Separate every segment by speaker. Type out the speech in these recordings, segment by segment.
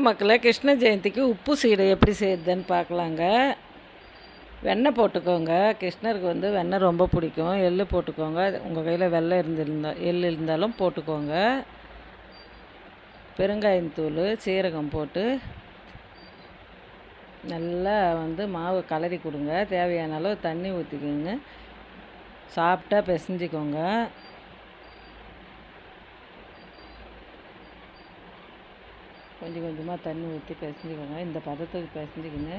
Speaker 1: வணக்கம் கிருஷ்ண ஜெயந்திக்கு உப்பு சீடை எப்படி செய்யுதுன்னு பார்க்கலாங்க. வெண்ணெய் போட்டுக்கோங்க. கிருஷ்ணருக்கு வந்து வெண்ணெய் ரொம்ப பிடிக்கும். எள்ளு போட்டுக்கோங்க. உங்கள் கையில் வெள்ளை இருந்திருந்தா எள் இருந்தாலும் போட்டுக்கோங்க. பெருங்காயத்தூள் சீரகம் போட்டு நல்லா வந்து மாவு கலரி கொடுங்க. தேவையான அளவு தண்ணி ஊற்றிக்கோங்க சாப்பிட்டா பிசைஞ்சிக்கோங்க. கொஞ்சம் கொஞ்சமாக தண்ணி ஊற்றி பிசைஞ்சிக்கோங்க. இந்த பதத்துக்கு பிசைஞ்சிக்கின்னு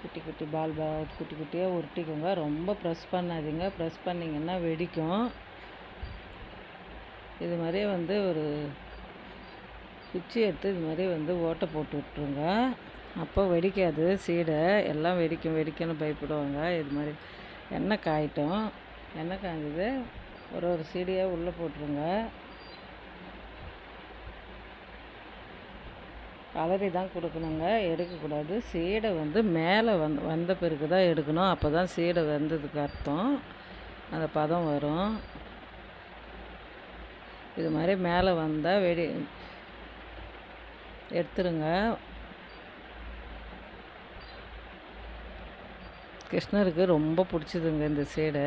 Speaker 1: குட்டி குட்டி பால் பா குட்டி குட்டியாக உருட்டிக்கோங்க. ரொம்ப ப்ரெஸ் பண்ணாதீங்க. ப்ரெஸ் பண்ணிங்கன்னா வெடிக்கும். இது மாதிரியே வந்து ஒரு குச்சி எடுத்து இது மாதிரி வந்து ஓட்டை போட்டு விட்ருங்க அப்போ வெடிக்காது. சீடை எல்லாம் வெடிக்கும். வெடிக்கணும்னு பயப்படுவாங்க. இது மாதிரி எண்ணெய் காயட்டும். எண்ணெய் காய்ஞ்சது ஒரு ஒரு சீடையாக உள்ளே போட்டுருங்க. கலரி தான் கொடுக்கணுங்க. எடுக்கக்கூடாது சீடை வந்து மேலே வந்து வந்த பிறகு தான் எடுக்கணும். அப்போ தான் சீடை வந்ததுக்கு அர்த்தம். அந்த பதம் வரும். இது மாதிரி மேலே வந்தால் வெடி எடுத்துருங்க. கிருஷ்ணருக்கு ரொம்ப பிடிச்சதுங்க இந்த சீடை.